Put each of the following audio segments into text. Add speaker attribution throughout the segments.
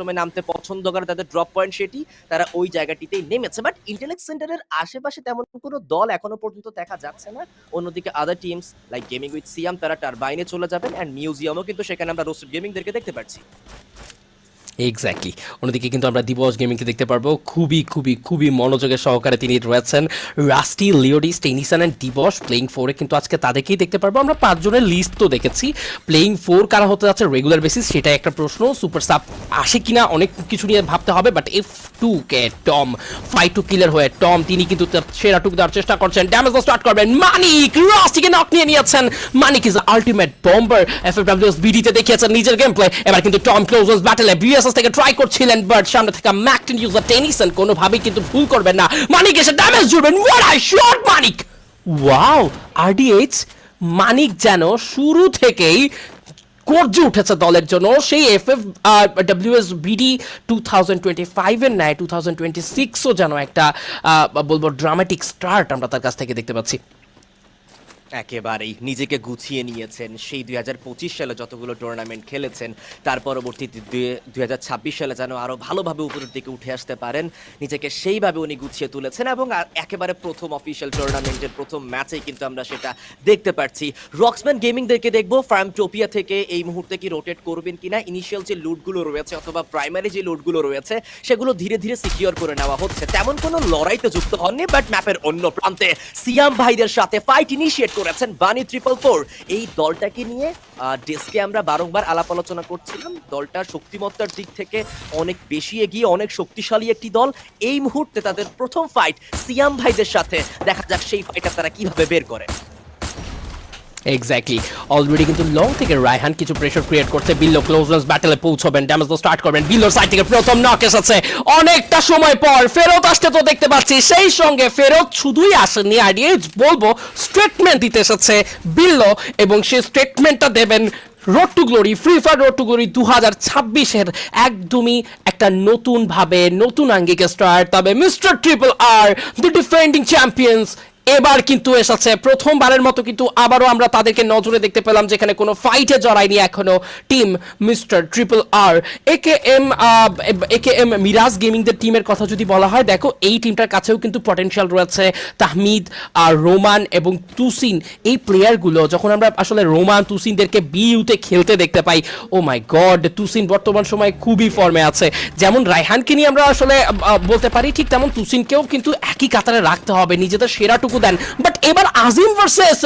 Speaker 1: সবসময় নামতে পছন্দ করে তাদের ড্রপ পয়েন্ট সেটি, তারা ওই জায়গাটিতেই নেমেছে। বাট ইন্টেলেক্ট সেন্টারের আশেপাশে তেমন কোনো দল এখনও পর্যন্ত দেখা যাচ্ছে না। অন্যদিকে other teams like gaming with Siam তারা টারবাইনে চলে যাবেন। অ্যান্ড মিউজিয়ামও কিন্তু সেখানে আমরা রোস্টেড গেমিংদেরকে দেখতে পাচ্ছি।
Speaker 2: এক্স্যাক্টলি অন্যদিকে কিন্তু আমরা দিবস গেমিংকে দেখতে পারব। খুবই খুবই খুবই মনোযোগের সহকারে তিনি রয়েছেন। রাস্টি লিওডিস টেনিসন অ্যান্ড দিবস প্লেইং ফোরে কিন্তু আজকে তাদেরকেই দেখতে পারব। আমরা পাঁচজনের লিস্ট তো দেখেছি। প্লেইং ফোর কারা হতে যাচ্ছে রেগুলার বেসিস সেটা একটা প্রশ্ন। সুপার সাপ আসে কিনা অনেক কিছু নিয়ে ভাবতে হবে but F two K Tom five two killer হয়ে টম তিনি কিন্তু তার সেরাটুকু দেওয়ার চেষ্টা করছেন। ড্যামেজ স্টার্ট করবেন। মানিক রাস্টিকে নক নিয়ে নিয়েছেন। Manik is ultimate bomber F F W বিডিতে দেখিয়েছেন নিজের গেম প্লে এবার কিন্তু টম ক্লোজেস ব্যাটেলে বিএসএস থেকে ট্রাই করছিলেন বাট সামনে থেকে ম্যাকটিন ইউজার টেনিসন কোনোভাবেই কিন্তু ভুল করবেন না। মানিক এসে damage জুড়বেন। What I shot Manik! Wow RDH Manik যেন শুরু থেকেই গর্জে উঠেছে দলের জন্য। সেই F F WS BD two thousand twenty ফাইভের ন্যায় টু থাউজেন্ড টোয়েন্টি সিক্সও যেন একটা বলব ড্রামাটিক স্টার্ট আমরা তার কাছ থেকে দেখতে পাচ্ছি।
Speaker 1: একেবারেই নিজেকে গুছিয়ে নিয়েছেন। সেই দুই হাজার পঁচিশ সালে যতগুলো টুর্নামেন্ট খেলেছেন, তার পরবর্তীতে দুই সালে যেন আরও ভালোভাবে উপরের দিকে উঠে আসতে পারেন, নিজেকে সেইভাবে উনি গুছিয়ে তুলেছেন এবং একেবারে প্রথম অফিসিয়াল টুর্নামেন্টের প্রথম ম্যাচেই কিন্তু আমরা সেটা দেখতে পাচ্ছি রক্সম্যান গেমিংদেরকে দেখব ফার্মটোপিয়া থেকে এই মুহূর্তে কি রোটেট করবেন কিনা ইনিশিয়াল যে লুটগুলো রয়েছে অথবা প্রাইমারি যে লুটগুলো রয়েছে, সেগুলো ধীরে ধীরে সিকিউর করে নেওয়া হচ্ছে। তেমন কোনো লড়াইতে যুক্ত হননি বাট ম্যাপের অন্য প্রান্তে সিয়াম ভাইদের সাথে ফাইট ইনিশিয়েট করেছেন বানি ট্রিপল ফোর এই দলটাকে নিয়ে ডেস্কে আমরা বারংবার আলাপ আলোচনা করছিলাম। দলটা শক্তিমত্তার দিক থেকে অনেক বেশি এগিয়ে, অনেক শক্তিশালী একটি দল। এই মুহূর্তে তাদের প্রথম ফাইট সিয়াম ভাইদের সাথে। দেখা যাক সেই ফাইটটা তারা কীভাবে বের করে।
Speaker 2: এক্স্যাক্টলি অলরেডি কিন্তু লং থেকে রায়হান কিছু প্রেশার ক্রিয়েট করছে। বিল্লো ক্লোজনেস ব্যাটেলে পৌঁছবেন। ড্যামেজ তো স্টার্ট করবেন। বিল্লোর সাইড থেকে প্রথম নক এসেছে। অনেকটা সময় পর ফেরত আসতে তো দেখতে পাচ্ছি। সেই সঙ্গে ফেরত শুধুই আসেনি আইডিয়া বলব স্টেটমেন্ট দিতে এসেছে বিল্লো এবং সেই স্টেটমেন্টটা দেবেন road to glory free fire road to glory দু হাজার ছাব্বিশের একদমই একটা নতুন ভাবে নতুন আঙ্গিকে স্টার্ট তবে mister triple R the defending champions এবার কিন্তু এসেছে। প্রথমবারের মতো কিন্তু আবারও আমরা তাদেরকে নজরে দেখতে পেলাম যেখানে কোনো ফাইটে জড়ায়নি এখনও টিম মিস্টার ট্রিপল আর একে এম একে এম মিরাজ গেমিংদের টিমের কথা যদি বলা হয়, দেখো, এই টিমটার কাছেও কিন্তু পটেনশিয়াল রয়েছে। তাহমিদ আর রোমান এবং তুসিন, এই প্লেয়ারগুলো যখন আমরা আসলে রোমান, তুসিনদেরকে বিইউতে খেলতে দেখতে পাই ও মাই গড তুসিন বর্তমান সময়ে খুবই ফর্মে আছে। যেমন রায়হানকে নিয়ে আমরা আসলে বলতে পারি, ঠিক তেমন তুসিনকেও কিন্তু একই কাতারে রাখতে হবে। নিজেদের সেরাটুকু দেন। বাট এবার Azim versus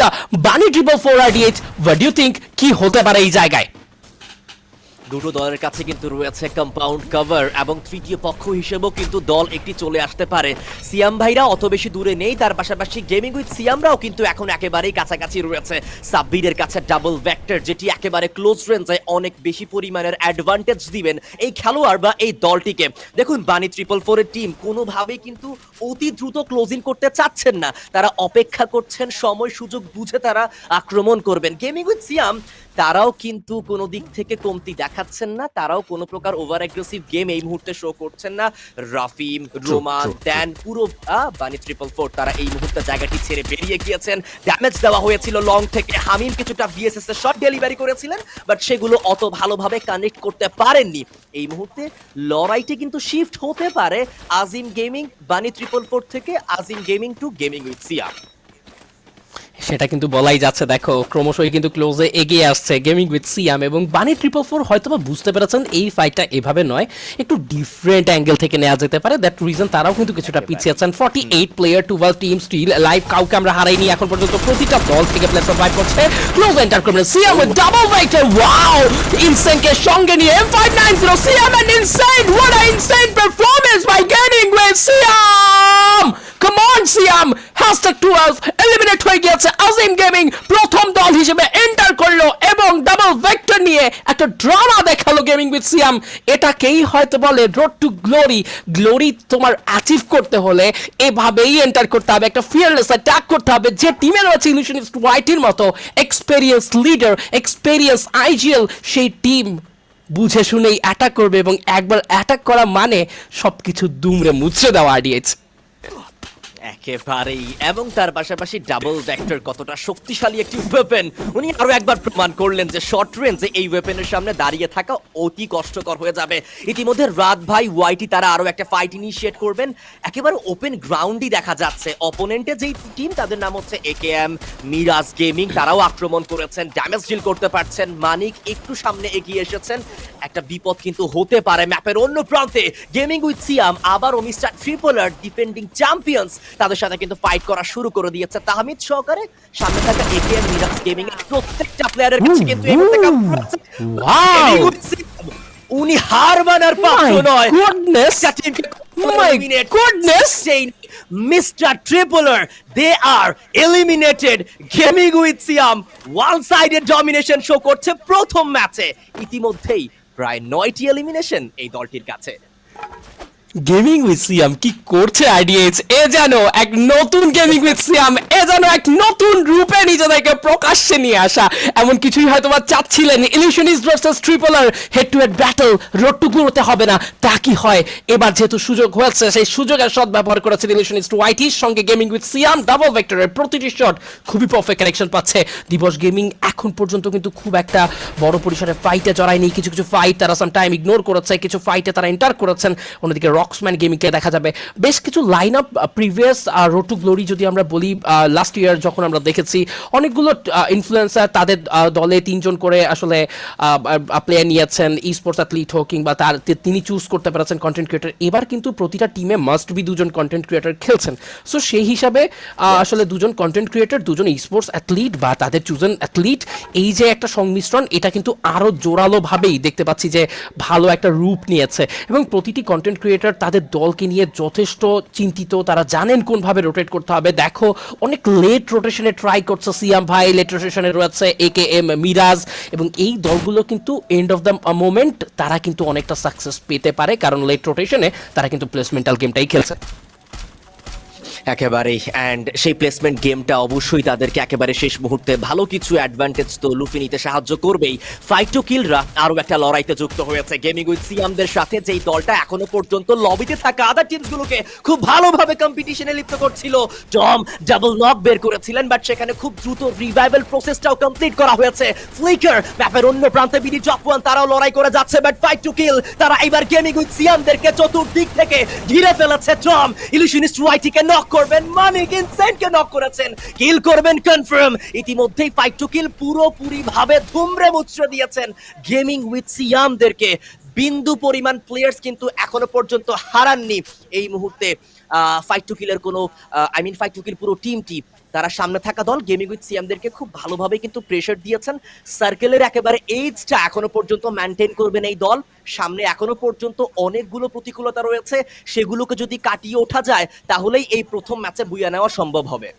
Speaker 2: Bunny triple four R D H what you think কি হতে পারে এই জায়গায়?
Speaker 1: দুটো দলের কাছে কিন্তু রয়েছে কম্পাউন্ড কভার এবং তৃতীয় পক্ষ হিসেবেও কিন্তু দল একটি চলে আসতে পারে। সিয়াম ভাইরা অত বেশি দূরে নেই, তার পাশাপাশি গেমিং উইথ সিয়ামরাও কিন্তু এখন একেবারেই কাছাকাছি রয়েছে। সাব্বিরের কাছে ডাবল ভেক্টর যেটি একেবারে ক্লোজ রেঞ্জে অনেক বেশি পরিমাণের অ্যাডভান্টেজ দিবেন এই খেলোয়াড় বা এই দলটিকে। দেখুন বানি ট্রিপল ফোরের টিম কোনোভাবেই কিন্তু অতি দ্রুত ক্লোজিং করতে চাচ্ছেন না। তারা অপেক্ষা করছেন, সময় সুযোগ বুঝে তারা আক্রমণ করবেন। গেমিং উইথ সিয়াম তারাও কিন্তু কোনো দিক থেকে কমতি দেখাচ্ছেন না তারাও কোনো প্রকার ওভার অ্যাগ্রেসিভ গেম এই মুহূর্তে শো করছেন না। রাফিম রোমান. ড্যান পুরো বানি ট্রিপল ফোর তারা এই মুহূর্তে জায়গাটি ছেড়ে বেরিয়ে গিয়েছেন। ড্যামেজ দেওয়া হয়েছিল লং থেকে। হামিম কিছুটা বিএসএস এর শট ডেলিভারি করেছিলেন বাট সেগুলো অত ভালোভাবে কানেক্ট করতে পারেননি। এই মুহূর্তে লড়াইটি কিন্তু শিফট হতে পারে। Azim gaming Bunny triple four থেকে Azim gaming to gaming with Siam
Speaker 2: সেটা কিন্তু বলাই যাচ্ছে দেখো ক্রমশই কিন্তু ক্লোজে এগিয়ে আসছে গেমিং উইথ সিয়াম এবং বানি ট্রিপল ফোর হয়তো বা বুঝতে পেরেছেন এই ফাইটটা এভাবে নয় একটু ডিফারেন্ট অ্যাঙ্গেল থেকে নেওয়া যেতে পারে দ্যাট রিজন তারাও কিন্তু কিছুটা পিছিয়ে আছেন। Forty eight player twelve team still live কাউকে আমরা হারাইনি এখন পর্যন্ত প্রতিটা দল থেকে প্লেয়ার সার্ভাইভ করছে। ক্লোজ এন্টার করবেন সিয়াম উইথ ডাবল ভাইটার ওয়াও ইনসেনকে সঙ্গে নিয়ে M590 Siam and Insane what a Insane performance by gaming with Siam come on Siam hashtag 12 eliminate হয়ে গিয়েছে আজিম গেমিং প্রথম দল হিসেবে এন্টার করল এবং ডাবল ভেক্টর নিয়ে একটা ড্রামা দেখাল গেমিং উইথ সিয়াম এটাকেই হয়তো বলে রোড টু গ্লোরি গ্লোরি তোমার অ্যাচিভ করতে হলে এভাবেই এন্টার করতে হবে, একটা ফিয়ারলেস অ্যাটাক করতে হবে। যে টিমে রয়েছে ইলিউশনিস্ট হোয়াইটের মতো experience leader experience I G L সেই টিম বুঝে শুনেই অ্যাটাক করবে এবং একবার অ্যাটাক করা মানে সবকিছু দুমড়ে মুছড়ে দেওয়া আডিয়েছে
Speaker 1: একেবারেই। এবং তার পাশাপাশি ডাবল ভেক্টর কতটা শক্তিশালী একটি ওয়েপেন উনি আরও একবার প্রমাণ করলেন যে শর্ট রেঞ্জে এই ওয়েপেনের সামনে দাঁড়িয়ে থাকা অতি কষ্টকর হয়ে যাবে। ইতিমধ্যে রাত ভাই ওয়াইটি তারা আরও একটা ফাইট ইনিশিয়েট করবেন। একেবারে ওপেন গ্রাউন্ডই দেখা যাচ্ছে। অপোনেন্টে যেই টিম তাদের নাম হচ্ছে একেএম মিরাজ গেমিং তারাও আক্রমণ করেছেন ড্যামেজ ডিল করতে পারছেন। মানিক একটু সামনে এগিয়ে এসেছেন। একটা বিপদ কিন্তু হতে পারে ম্যাপের অন্য প্রান্তে। গেমিং উইথ সিয়াম আবারও মিস্টার ট্রিপলার ডিফেন্ডিং চ্যাম্পিয়ন্স তাদের সাথে কিন্তু ফাইট করা শুরু করে দিয়েছে। তাহমিদ সহকারে সামনে থাকা একেএম মিরাজ গেমিং এর প্রত্যেকটা প্লেয়ারের কাছে কিন্তু এই মুহূর্তে কাপ Siam, উনি হার মানার পাত্র নয়। টিমকে
Speaker 2: My
Speaker 1: eliminate
Speaker 2: goodness!
Speaker 1: saying Mr. Tripler, they are eliminated. Gaming with Siam, one-sided domination করছে প্রথম ম্যাচে ইতিমধ্যেই প্রায় নয়টি এলিমিনেশন এই দলটির কাছে।
Speaker 2: গেমিং উইথ সিয়াম কি করছে আইডিএস এ যেন এক নতুন গেমিং উইথ সিয়াম এ যেন এক নতুন রূপে নিজেদেরকে প্রকাশ্যে নিয়ে আসা। এমন কিছুই হয়তো বা চাচ্ছিলেন illusionist versus triple R head to head battle road to পুরোতে হবে না, তা কি হয়? এবার যেহেতু সুযোগ হয়েছে, সেই সুযোগের সদ সদ্ব্যবহার করেছেন ইলিউশনিস্ট ওয়াইটির সঙ্গে গেমিং উইথ সিয়াম ডাবল ভেক্টরের প্রতিটি শট খুবই পারফেক্ট কানেকশন পাচ্ছে। দিবস গেমিং এখন পর্যন্ত কিন্তু খুব একটা বড় পরিসরে ফাইটে জড়ায়নি। কিছু কিছু ফাইট তারা সাম টাইম ইগনোর করেছে, কিছু ফাইটে তারা এন্টার করেছেন। অন্যদিকে রক্সম্যান গেমিংকে দেখা যাবে। বেশ কিছু line up previous road to glory যদি আমরা বলি লাস্ট ইয়ার যখন আমরা দেখেছি অনেকগুলো ইনফ্লুয়েন্সার তাদের দলে তিনজন করে আসলে প্লেয়ার নিয়েছেন ই স্পোর্টস অ্যাথলিট হোক কিংবা তার তিনি চুজ করতে পেরেছেন কন্টেন্ট ক্রিয়েটার এবার কিন্তু প্রতিটা টিমে মাস্ট বি দুজন কন্টেন্ট ক্রিয়েটার খেলছেন। সো সেই হিসাবে আসলে দুজন কন্টেন্ট ক্রিয়েটার দুজন ই স্পোর্টস অ্যাথলিট বা তাদের চুজন অ্যাথলিট এই যে একটা সংমিশ্রণ এটা কিন্তু আরও জোরালোভাবেই দেখতে পাচ্ছি যে ভালো একটা রূপ নিয়েছে। এবং প্রতিটি কন্টেন্ট ক্রিয়েটার তাদের দলকে নিয়ে যথেষ্ট চিন্তিত। তারা জানেন কোনভাবে রোটেট করতে হবে। দেখো, অনেক লেট রোটেশনে ট্রাই করছে সিয়াম ভাই লেট রোটেশনে রয়েছে এ কে এম মিরাজ এবং এই দলগুলো কিন্তু এন্ড অফ দ্য মোমেন্ট তারা কিন্তু অনেকটা সাকসেস পেতে পারে, কারণ লেট রোটেশনে তারা কিন্তু প্লেসমেন্টাল গেমটাই খেলছে।
Speaker 1: একেবারেই। অ্যান্ড সেই প্লেসমেন্ট গেমটা অবশ্যই তাদেরকে একেবারে শেষ মুহূর্তে ভালো কিছু অ্যাডভান্টেজ তো লুফে নিতে সাহায্য করবেই। ফাইট টু কিলরা আরও একটা লড়াইতে যুক্ত হয়েছে। গেমিং উইথ সিয়ামদের সাথে যেই দলটা এখনও পর্যন্ত লবিতে থাকা আদার টিমসগুলোকে খুব ভালোভাবে কম্পিটিশনে লিপ্ত করছিল। টম ডাবল নক বের করেছিলেন বাট সেখানে খুব দ্রুত রিভাইভাল প্রসেসটাও কমপ্লিট করা হয়েছে। ফ্লিকার ম্যাপের অন্য প্রান্তে বিডি টপ ওয়ান তারাও লড়াই করে যাচ্ছে বাট ফাইট টু কিল তারা এবার গেমিং উইথ সিয়ামদেরকে চতুর্দিক থেকে ঘিরে ফেলেছে। টম ইলিউশনিস্ট ওয়াইটিকে নক করবেন মানিক ইনসেন্টকে নক করেছেন। কিল করবেন কনফার্ম ইতিমধ্যেই ফাইট টু কিল পুরোপুরি ভাবে ধুমরে মুচড়ে দিয়েছেন গেমিং উইথ সিয়ামদেরকে বিন্দু পরিমাণ প্লেয়ার্স কিন্তু এখনও পর্যন্ত হারাননি। এই মুহূর্তে ফাইট টু কিলের কোনো I mean fight to kill পুরো টিমটি তারা সামনে থাকা দল গেমিং উইথ সিএমদেরকে খুব ভালোভাবে কিন্তু প্রেশার দিয়েছেন। সার্কেলের একেবারে এইজটা এখনও পর্যন্ত মেনটেন করবেন এই দল। সামনে এখনও পর্যন্ত অনেকগুলো প্রতিকূলতা রয়েছে। সেগুলোকে যদি কাটিয়ে ওঠা যায়, তাহলেই এই প্রথম ম্যাচে বুয়া নেওয়া সম্ভব হবে।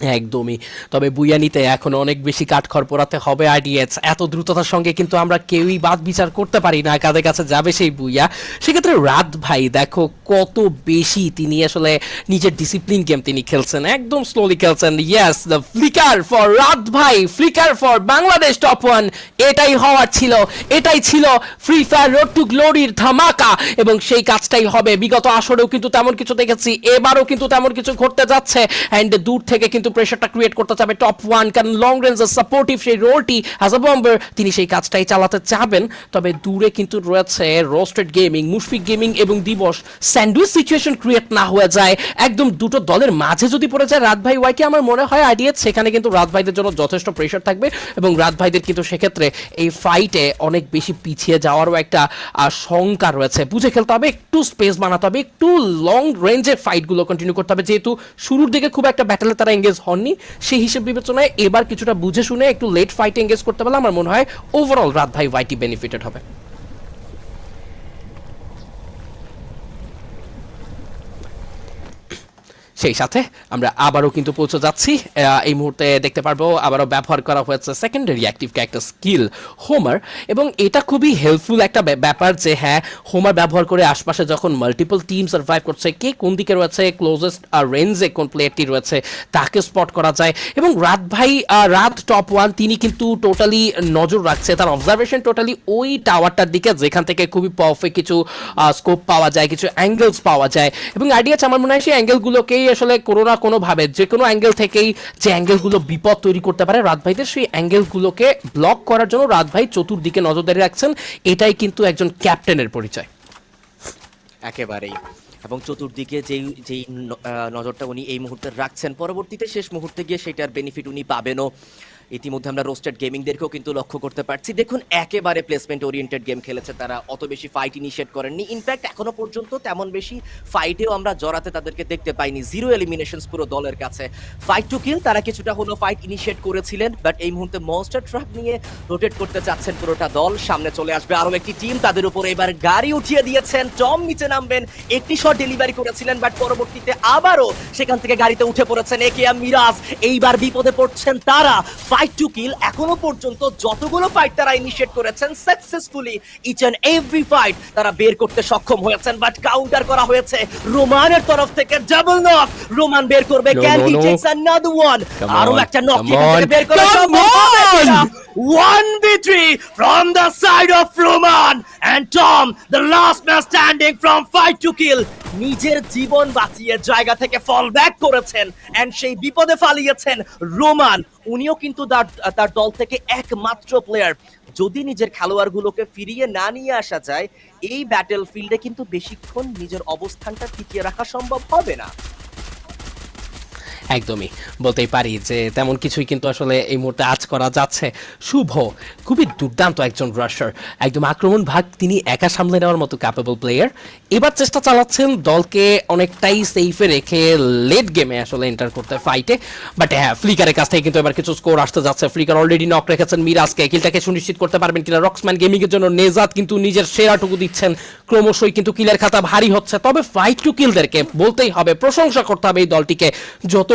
Speaker 2: একদমই। তবে বুয়ানিতে এখন অনেক বেশি কাঠখড় পোড়াতে হবে আইডিএস। এত দ্রুততার সঙ্গে কিন্তু আমরা কেউই বাদ বিচার করতে পারি না। কাদের কাছে যাবে সেই বুইয়া? সেক্ষেত্রে রাত ভাই, দেখো কত বেশি তিনি আসলে নিজের ডিসিপ্লিন গেম তিনি খেলছেন। একদম স্লোলি খেলছেন। Yes the flicker for Raat ভাই flicker for Bangladesh top one এটাই হওয়ার ছিল, এটাই ছিল ফ্রি ফায়ার রোড টু গ্লোরির ধামাকা। এবং সেই কাজটাই হবে। বিগত আসরেও কিন্তু তেমন কিছু দেখেছি, এবারও কিন্তু তেমন কিছু ঘটতে যাচ্ছে। অ্যান্ড দূর থেকে কিন্তু প্রেশারটা ক্রিয়েট করতে চাবে টপ ওয়ান কারণ লং রেঞ্জের সাপোর্টিভ সেই রোলটি অ্যাজ আ বম্বার তিনি সেই কাজটাই চালাতে চাবেন। তবে দূরে কিন্তু রয়েছে রোস্টেড গেমিং মুশফিক গেমিং এবং দিবস। স্যান্ডউইচ সিচুয়েশন ক্রিয়েট না হয়ে যায়। একদম দুটো দলের মাঝে যদি পড়ে যায়, রাত ভাই ওয়াইকে আমার মনে হয় আইডিয়া সেখানে কিন্তু রাত ভাইদের জন্য যথেষ্ট প্রেশার থাকবে এবং রাত ভাইদের কিন্তু সেক্ষেত্রে এই ফাইটে অনেক বেশি পিছিয়ে যাওয়ারও একটা শঙ্কা রয়েছে। বুঝে খেলতে হবে, একটু স্পেস বানাতে হবে, একটু লং রেঞ্জের ফাইটগুলো কন্টিনিউ করতে হবে। যেহেতু শুরুর দিকে খুব একটা ব্যাটেলে তারা এঙ্গেজ হননি, সেই হিসেব বিবেচনায় এবার কিছুটা বুঝে শুনে একটু লেট ফাইটে এঙ্গেজ করতে পারলে আমার মনে হয় ওভারঅল রাত ভাই ওয়াইটি বেনিফিটেড হবে। সেই সাথে আমরা আবারও কিন্তু পৌঁছে যাচ্ছি। এই মুহূর্তে দেখতে পারব আবারও ব্যবহার করা হয়েছে secondary active character skill Homer এবং এটা খুবই হেল্পফুল একটা ব্যা- ব্যাপার যে হ্যাঁ হোমার ব্যবহার করে আশপাশে যখন মাল্টিপল টিম সার্ভাইভ করছে, কে কোন দিকে রয়েছে ক্লোজেস্ট রেঞ্জে কোন প্লেয়ারটি রয়েছে, তাকে স্পট করা যায়। এবং রাত ভাই রাত টপ ওয়ান তিনি কিন্তু টোটালি নজর রাখছে, তার অবজারভেশন টোটালি ওই টাওয়ারটার দিকে, যেখান থেকে খুবই পারফেক্ট কিছু স্কোপ পাওয়া যায়, কিছু অ্যাঙ্গেলস পাওয়া যায়। এবং আইডিয়া আমার মনে হয় সেই অ্যাঙ্গেলগুলোকেই আসলে কোনো না কোনোভাবে যে কোনো অ্যাঙ্গেল থেকেই যে অ্যাঙ্গেলগুলো বিপদ তৈরি করতে পারে রাত ভাইদের সেই অ্যাঙ্গেলগুলোকে ব্লক করার জন্য রাত ভাই চতুর্দিকে নজরদারি রাখছেন। এটাই কিন্তু একজন ক্যাপ্টেনের পরিচয়।
Speaker 1: একেবারেই। এবং চতুর্দিকে যেই যেই নজরটা উনি এই মুহূর্তে রাখছেন, পরবর্তীতে শেষ মুহূর্তে গিয়ে সেটার বেনিফিট উনি পাবেনও। ইতিমধ্যে আমরা রোস্টেড গেমিংদেরকেও কিন্তু লক্ষ্য করতে পারছি। দেখুন, একেবারে প্লেসমেন্ট ওরিয়েন্টেড গেম খেলেছে তারা। অত বেশি ফাইট ইনিশিয়েট করেননি। ইনফ্যাক্ট এখনও পর্যন্ত তেমন বেশি ফাইটেও আমরা জড়াতে তাদেরকে দেখতে পাইনি। জিরো এলিমিনেশনস পুরো দলের কাছে। ফাইট টু কিল তারা কিছুটা হলো ফাইট ইনিশিয়েট করেছিলেন বাট এই মুহূর্তে মনস্টার ট্রাক নিয়ে রোটেট করতে চাচ্ছেন পুরোটা দল। সামনে চলে আসবে আরও একটি টিম তাদের উপর এবার গাড়ি উঠিয়ে দিয়েছেন। টম নিচে নামবেন। একটি শট ডেলিভারি করেছিলেন বাট পরবর্তীতে আবারও সেখান থেকে গাড়িতে উঠে পড়েছেন একে মিরাজ এইবার বিপদে পড়ছেন তারা। ফাইট টু কিল এখনও পর্যন্ত যতগুলো ফাইট তারা ইনিশিয়েট করেছেন successfully each and every fight তারা বের করতে সক্ষম হয়েছেন। বাট কাউন্টার করা হয়েছে রোমানের তরফ থেকে ডাবল নক রোমান বের করবে। Can he. Takes another one
Speaker 2: আরও
Speaker 1: একটা নক বের করা
Speaker 2: come
Speaker 1: সম্ভব হবে
Speaker 2: on!
Speaker 1: কিনা? 1v3 from the side of Roman and Tom, the last man standing from fight to kill. নিজের জীবন বাঁচিয়ে জায়গা থেকে ফল ব্যাক করেছেন এন্ড সেই বিপদে ফালিয়েছেন রোমান উনিও কিন্তু তার- তার দল থেকে একমাত্র প্লেয়ার যদি নিজের খেলোয়াড়গুলোকে ফিরিয়ে না নিয়ে আসা যায় এই ব্যাটেল ফিল্ডে কিন্তু বেশিক্ষণ নিজের অবস্থানটা টিকিয়ে রাখা সম্ভব হবে না
Speaker 2: একদমই। বলতেই পারি যে তেমন কিছুই কিন্তু আসলে এই মুহূর্তে আজ করা যাচ্ছে। শুভ, খুবই দুর্দান্ত একজন রাশার একদম আক্রমণ ভাগ তিনি একা সামলে নেওয়ার মতো ক্যাপেবল প্লেয়ার এবার চেষ্টা চালাচ্ছেন দলকে অনেকটাই সেফে রেখে লেট গেমে আসলে এন্টার করতে ফাইটে বাট হ্যাঁ ফ্লিকারের কাছ থেকে কিন্তু এবার কিছু স্কোর আসতে যাচ্ছে। ফ্লিকার অলরেডি নক রেখেছেন মিরাজকে কিলটাকে সুনিশ্চিত করতে পারবেন কিনা রক্সম্যান গেমিং এর জন্য নেজাত কিন্তু নিজের সেরাটুকু দিচ্ছেন। ক্রমশই কিন্তু কিলের খাতা ভারী হচ্ছে। তবে ফাইট টু কিলদেরকে বলতেই হবে, প্রশংসা করতে হবে এই দলটিকে।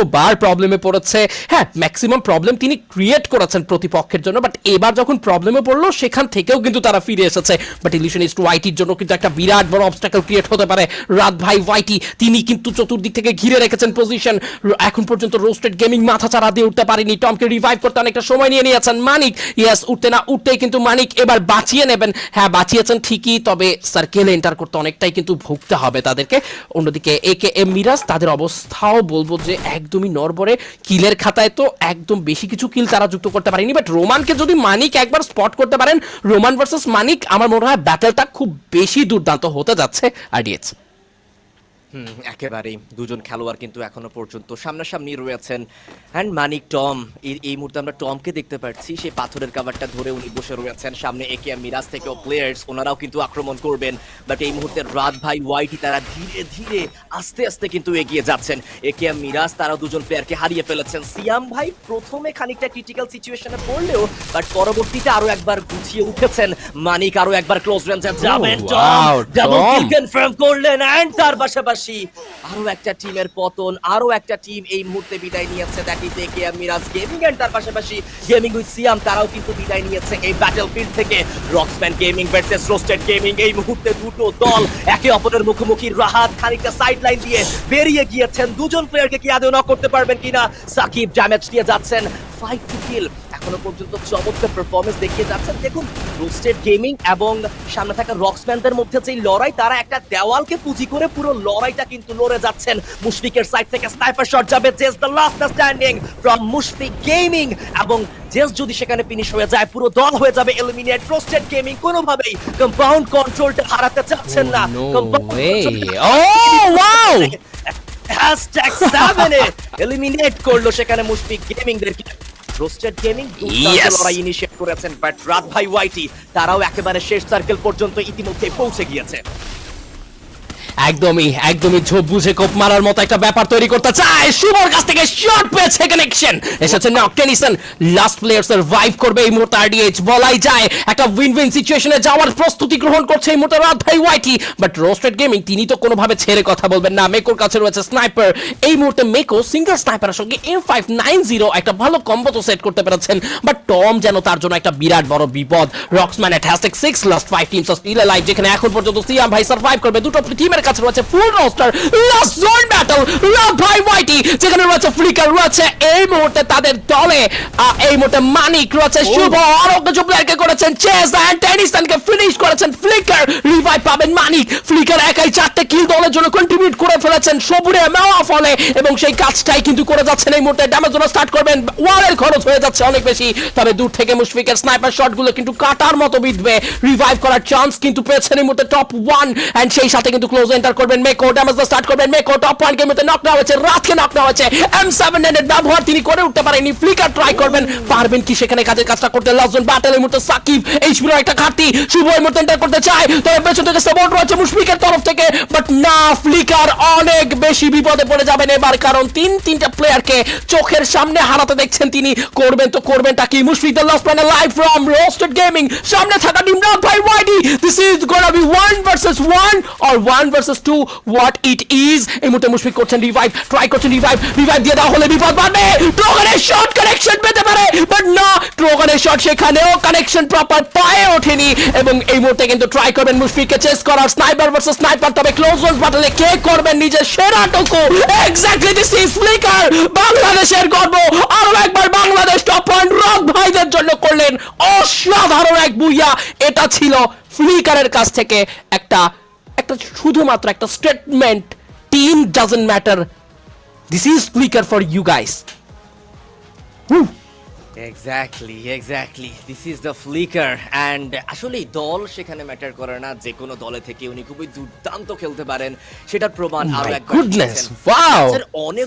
Speaker 2: যতবার প্রবলেমে পড়েছে। হ্যাঁ ম্যাক্সিমাম প্রবলেম তিনি ক্রিয়েট করেছেন প্রতিপক্ষের জন্য বাট এবার যখন প্রবলেমে পড়ল, সেখান থেকেও কিন্তু তারা ফিরে এসেছে। বাট ইলিউশনিস্ট ওয়াইটির জন্য কিন্তু একটা বিরাট বড় অবস্টাকল ক্রিয়েট হতে পারে। রাত ভাই ওয়াইটি তিনি কিন্তু চতুর্দিক থেকে ঘিরে রেখেছেন পজিশন এখন পর্যন্ত রোস্টেড গেমিং মাথা চারা দিয়ে উঠতে পারেনি। টমকে রিভাইভ করতে অনেকটা সময় নিয়ে নিয়েছেন মানিক। ইয়েস উঠতে না উঠতেই কিন্তু মানিক এবার বাঁচিয়ে নেবেন। হ্যাঁ বাঁচিয়েছেন ঠিকই, তবে সার্কেলে এন্টার করতে অনেকটাই কিন্তু ভুগতে হবে তাদেরকে। অন্যদিকে এ কে এম মিরাজ তাদের অবস্থাও বলব যে একদমই নরবরে কিলের খাতায় তো একদম বেশি কিছু কিল তারা যুক্ত করতে পারেনি। বাট রোমানকে যদি মানিক একবার স্পট করতে পারেন রোমান ভার্সেস মানিক, আমার মনে হয় ব্যাটেলটা খুব বেশি দুর্দান্ত হতে যাচ্ছে আরডিএক্স
Speaker 1: হুম, একেবারেই। দুজন খেলোয়াড় কিন্তু এখনও পর্যন্ত সামনাসামনি রয়েছেন। অ্যান্ড মানিক টম এই মুহূর্তে আমরা টমকে দেখতে পাচ্ছি। সেই পাথরের কাভারটা ধরে উনি বসে রয়েছেন। সামনে একে মিরাজ থেকেও প্লেয়ার্স ওনারাও কিন্তু আক্রমণ করবেন। বাট এই মুহূর্তে রাত ভাই ওয়াইটি তারা ধীরে ধীরে আস্তে আস্তে কিন্তু এগিয়ে যাচ্ছেন। একে মিরাজ তারা দুজন প্লেয়ারকে হারিয়ে ফেলেছেন। সিয়াম ভাই প্রথমে খানিকটা ক্রিটিক্যাল সিচুয়েশনে পড়লেও বাট পরবর্তীতে আরও একবার গুছিয়ে উঠেছেন। মানিক আরও একবার ক্লোজ রেঞ্জে যাবেন।
Speaker 2: Oh, wow,
Speaker 1: double kill confirm করলেন। এন্ড তার পাশাপাশি আরও একটা টিমের পতন, আরও একটা টিম এই মুহূর্তে বিদায় নিয়েছে। ইজ একে মিরাজ গেমিং এন্ড তার পাশাপাশি গেমিং উইথ সিয়াম তারাও কিন্তু বিদায় নিয়েছে এই ব্যাটল ফিল্ড থেকে। Roxman gaming versus Roasted gaming এই মুহূর্তে দুটো দল একে অপরের মুখোমুখি। রাহাত খানিকটা সাইড লাইন দিয়ে বেরিয়ে গিয়েছেন। দুজন প্লেয়ারকে কি আদৌ নক করতে পারবেন কিনা? সাকিব ড্যামেজ দিয়ে যাচ্ছেন। ফাইট টু কিল এখনও পর্যন্ত চমৎকার পারফরমেন্স দেখিয়ে যাচ্ছেন। দেখুন রোস্টেড গেমিং এবং সামনে থাকা রক্সম্যানদের মধ্যে যেই লড়াই তারা একটা দেওয়ালকে পুঁজি করে পুরো লড়াইটা কিন্তু লড়ে যাচ্ছেন। মুশফিকের সাইড থেকে স্নাইপার শট যাবে Jess the last standing from Mushfiq gaming এবং জেস যদি সেখানে ফিনিশ হয়ে যায় পুরো দল হয়ে যাবে এলিমিনেট রোস্টেড গেমিং কোনোভাবেই কম্পাউন্ড কন্ট্রোলটা হারাতে চাচ্ছেন না। হ্যাশট্যাগ সেভেনে এলিমিনেট করল সেখানে মুশফিক গেমিং রোস্টেড গেমিং! লড়াই ইনিশিয়েট করেছেন বাট রাত ভাই ওয়াইটি তারাও একেবারে শেষ সার্কেল পর্যন্ত ইতিমধ্যে পৌঁছে গিয়েছে
Speaker 2: একদমই একদমই ঝোপ বুঝে কোপ মারার মতো একটা ব্যাপার তৈরি করতে চায়। শুভর কাছ থেকে শট পেয়েছে কানেকশন এসেছে knock Tennyson last player survive করবে এই মুহূর্তে আরডিএইচ বলাই যায়, একটা উইন উইন সিচুয়েশনে যাওয়ার প্রস্তুতি গ্রহণ করছে এই মুহূর্তে রাত ভাই ওয়াইটি বাট রোস্টেড গেমিং তিনি তো কোনোভাবে ছেড়ে কথা বলবেন না। মেকোর কাছে রয়েছে স্নাইপার এই মুহূর্তে মেকো সিঙ্গেল স্নাইপারের সঙ্গে এম ফাইভ নাইন জিরো একটা ভালো কম্বো তো সেট করতে পেরেছেন। বাট টম যেন তার জন্য একটা বিরাট বড় বিপদ। Roxman at hashtag six last five teams of still live যেখানে এখন পর্যন্ত সিয়াম ভাই সার্ভাইভ করবে। দুটো টিমের কাছে রয়েছে full roster last zone battle Raat ভাই ওয়াইটি যেখানে রয়েছে ফ্লিকার রয়েছে এই মুহূর্তে তাদের দলে এই মুহূর্তে মানিক রয়েছে শুভ আরও কিছু প্লেয়ারকে করেছেন চেস অ্যান্ড টেনিসনকে ফিনিশ করেছেন ফ্লিকার রিভাইভ পাবেন মানিক ফ্লিকার একাই চারটে কিল দলের জন্য কন্ট্রিবিউট করে ফেলেছেন সবুরে মেওয়া ফলে এবং সেই কাজটাই কিন্তু করে যাচ্ছেন এই মুহূর্তে ড্যামেজ স্টার্ট করবেন ওয়ালের খরচ হয়ে যাচ্ছে অনেক বেশি তবে দূর থেকে মুশফিকের স্নাইপার শটগুলো কিন্তু কাটার মতো বিধবে রিভাইভ করার চান্স কিন্তু পেয়েছেন এই মুহূর্তে টপ ওয়ান এন্ড সেই সাথে কিন্তু ক্লোজ এন্টার করবেন মেকো ড্যামেজ স্টার্ট করবেন মেকো টপ ওয়ান গেমেতে নক নেওয়া হয়েছে, রাতকে নক নেওয়া হয়েছে এম সেভেন এর ব্যবহার তিনি করে উঠতে পারেনি ফ্লিকার ট্রাই করবেন, পারবেন কি সেখানে কাজের কাজটা করতে লাস্ট ব্যাটেল এই মুহূর্তে সাকিব এইচপির একটা ঘাটতি, শুভ এই মুহূর্তে এন্টার করতে চায়, তবে পেছন থেকে সাপোর্ট রয়েছে মুশফিকের তরফ থেকে বাট না ফ্লিকার অনেক বেশি বিপদে পড়ে যাবেন এবার, কারণ তিন, তিনটা প্লেয়ারকে চোখের সামনে হারাতে দেখছেন তিনি, করবেন তো করবেনটা কি? Mushfiq the last plan live from Roasted gaming সামনে থাকা নিমরাত ভাই Y D this is gonna be one versus one or one versus two what it is এই মুহূর্তে মুশফিক করছেন রিভাইভ ট্রাই করছেন রিভাইভ রিভাইভ দিয়ে দেওয়া হলে বিপদ বাড়বে। ট্রোগানের শট কানেকশন পেতে পারে বাট না ট্রোগানের শট সেখানেও কানেকশন প্রপার পায়ে ওঠেনি। এবং এই মুহূর্তে কিন্তু ট্রাই করবেন মুশফিককে চেস করার স্নাইপার ভার্সেস স্নাইপার তবে ক্লোজ ওয়ার্স বাটলে কে করবেন নিজের সেরাটুকু এক্স্যাক্টলি দিস ইজ ফ্লিকার বাংলাদেশের গর্ব। আরও একবার বাংলাদেশ টপ পয়েন্ট রক ভাইদের জন্য করলেন অসাধারণ এক বুইয়া। এটা ছিল ফ্লিকারের কাছ থেকে একটা একটা শুধুমাত্র একটা statement team doesn't matter this is clicker for you guys
Speaker 1: exactly exactly this is the flicker and আসলে দল সেখানে ম্যাটার করে না যে কোনো দলে থেকে উনি খুবই দুর্দান্ত খেলতে পারেন সেটার প্রমাণ আরও
Speaker 2: মাই
Speaker 1: একবার
Speaker 2: গুডনেস। ওয়াও
Speaker 1: অনেক